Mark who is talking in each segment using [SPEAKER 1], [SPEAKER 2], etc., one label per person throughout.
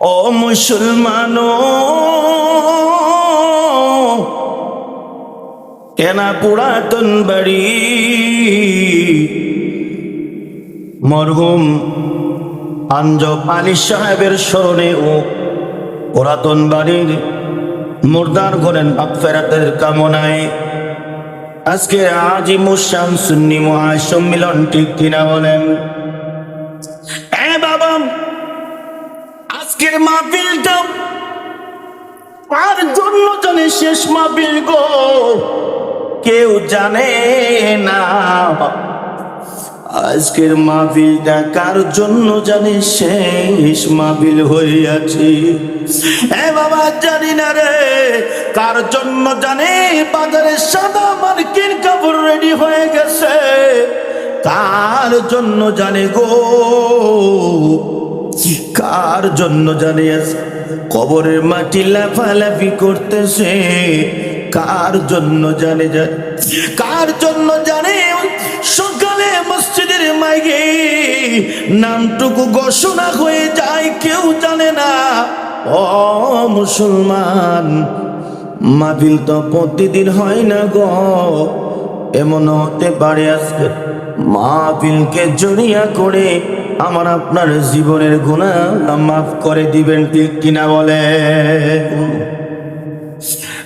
[SPEAKER 1] ও মুসলমান, কেনা পুরাতন বাড়ি, মরহুম আঞ্জব আলী সাহেবের স্মরণে ও পুরাতন বাড়ির মুর্দার ঘরেন ফেরাতের কামনায় আজকে আজি মুসাম সুন্নি মহাসম্মিলন ঠিক কিনা বলেন এ বাবা আজকের মাহফিলটা আর জন্য জানে শেষ মাহফিল গো? কেউ জানে না আজকের মাহফিলটা কার জন্য জানে শেষ মাহফিল হইয়াছে। এ বাবা, জানি না রে। কার জন্য জানে বাজারে সাদা মার্কিন কাপড় রেডি হয়ে গেছে। কার জন্য জানে গো? কার জন্য জানে আজ কবরের মাটি লাফালাফি করতেছে। কার জন্য জানে জানে কার জন্য জানে? সকালে মসজিদের মাইগে নামটুকু ঘোষণা হয়ে যায়, কেউ জানে না। ও মুসলমান, মাহফিল তো প্রতিদিন হয় না গো। এমন হতে পারে আজকে। মাহফিলকে জড়িয়া করে আমার আপনার জীবনের গুণা মাফ করে দিবেন, ঠিক কিনা বলে?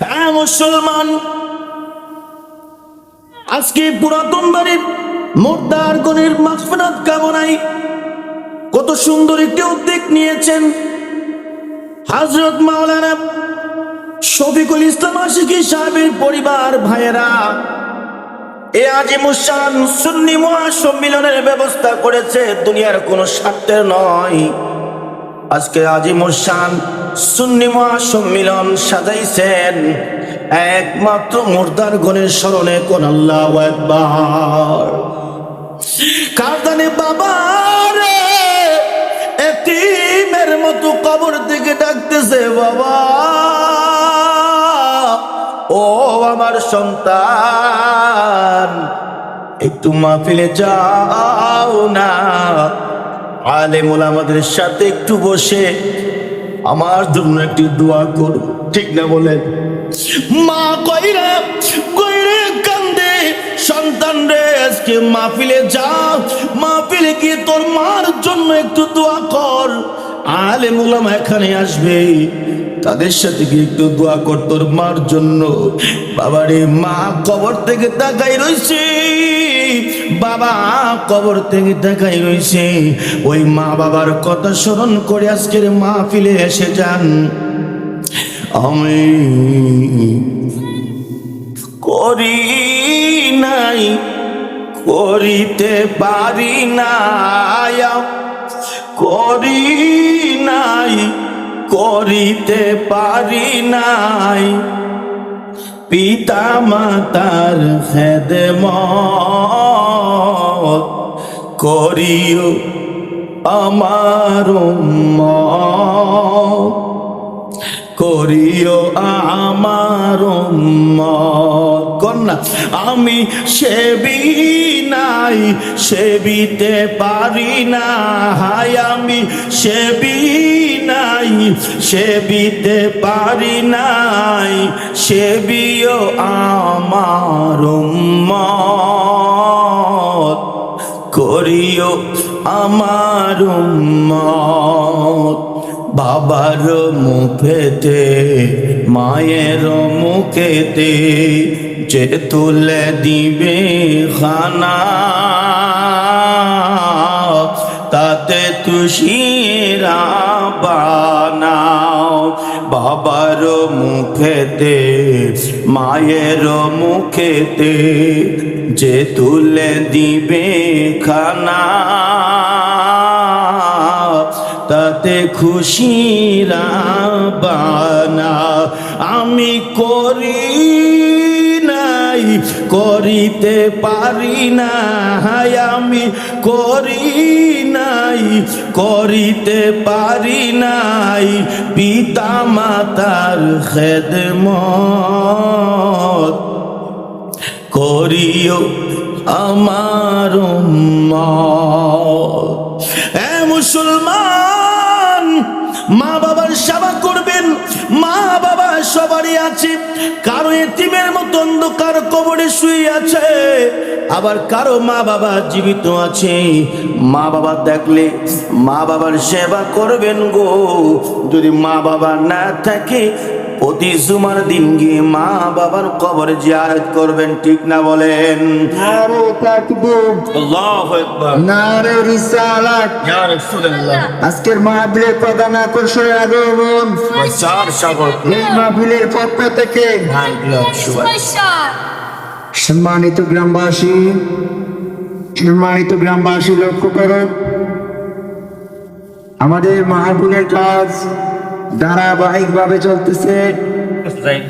[SPEAKER 1] হ্যাঁ মুসলমান। আজকে পুরাতন বাড়ির মোর্দার গণের মাফরাত কামনাই কত সুন্দর একটি উদ্যোগ নিয়েছেন হাজরত মাওলানা শফিকুল ইসলাম আশিকি সাহেবের পরিবার ভাইয়েরা। এ আজি মুসান সুন্নি মহাসম্মিলনের ব্যবস্থা করেছে, দুনিয়ার কোনো স্বার্থের নয়। আজকে আজি মুসান সুন্নি মহাসম্মিলন সাজাইছেন। একমাত্র মুর্দার গণের স্মরণে কোন আল্লাহ একবার কারদানে বাবা রে এতিমের মতো কবর দিকে ডাকতেছে, বাবা। ও আমার সন্তান। একটু মাহফিলে যাও না। আলেমুল আমাদের সাথে একটু বসে আমার জন্য একটি দোয়া করো ঠিক না বলেন? মা কইরা কইরে কান্দে? সন্তান রে, আজকে মাহফিলে যা মাহফিলে গিয়ে তোর মার জন্য একটু দোয়া কর। আলে মুলাম এখানে আসবে। তাদের সাথে গিয়ে একটু দোয়া কর মার জন্য। বাবারে, মা কবর থেকে তাকাই রইছে। বাবা কবর থেকে দেখাই রইছে। ওই মা বাবার কথা স্মরণ করে আজকের মা ফিলে এসে যান। আমি করি নাই, করিতে পারি নাই। করি নাই করিতে পারি নাই পিতা মাতার খেদম করিও আমার করিও আমার উম্মত। কন্যা আমি সেবি নাই, সেবিতে পারি না। হাই আমি সেবি নাই, সেবিতে পারি নাই। সেবিও আমার করিও আমার উম্মত। বাবার মুখেতে, মায়ের মুখেতে যে তুলে দিবে খানা, তাতে তুষিরা বানাও। বাবার মুখেতে, মায়ের মুখেতে যে তুলে দিবে খানা, তাতে খুশিরা বানা আমি করি করিতে পারি না আমি করি নাই, করিতে পারি নাই পিতা মাতার খেদমত করিও আমার উম্মত। এ মুসলমান আছে, কারও এতিমের মতো অন্ধকার কবরে শুয়ে আছে, আবার কারও মা বাবা জীবিত আছে। মা বাবা দেখলে মা বাবার সেবা করবেন গো। যদি মা বাবা না থাকে প্রতি জুমার দিন গিয়ে মা বাবার কবরে জিয়ারত করবেন ঠিক না বলেন?
[SPEAKER 2] নারে তাকবীর।
[SPEAKER 1] আল্লাহু আকবার।
[SPEAKER 2] নারে রিসালাত।
[SPEAKER 1] ইয়া রাসূলুল্লাহ।
[SPEAKER 2] আজকের মাহফিলের প্রধান আকর্ষণের আগমন।
[SPEAKER 1] চার সাগর।
[SPEAKER 2] এই মাহফিলের পক্ষ থেকে সম্মানিত গ্রামবাসী সম্মানিত গ্রামবাসী লক্ষ্য করো আমাদের মাহফিলের কাজ ধারাবাহিকভাবে চলতেছে।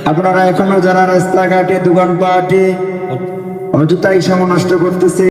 [SPEAKER 2] আপনারা এখনও যারা রাস্তাঘাটে দোকানপাটে অযথাই সময় নষ্ট করতেছে।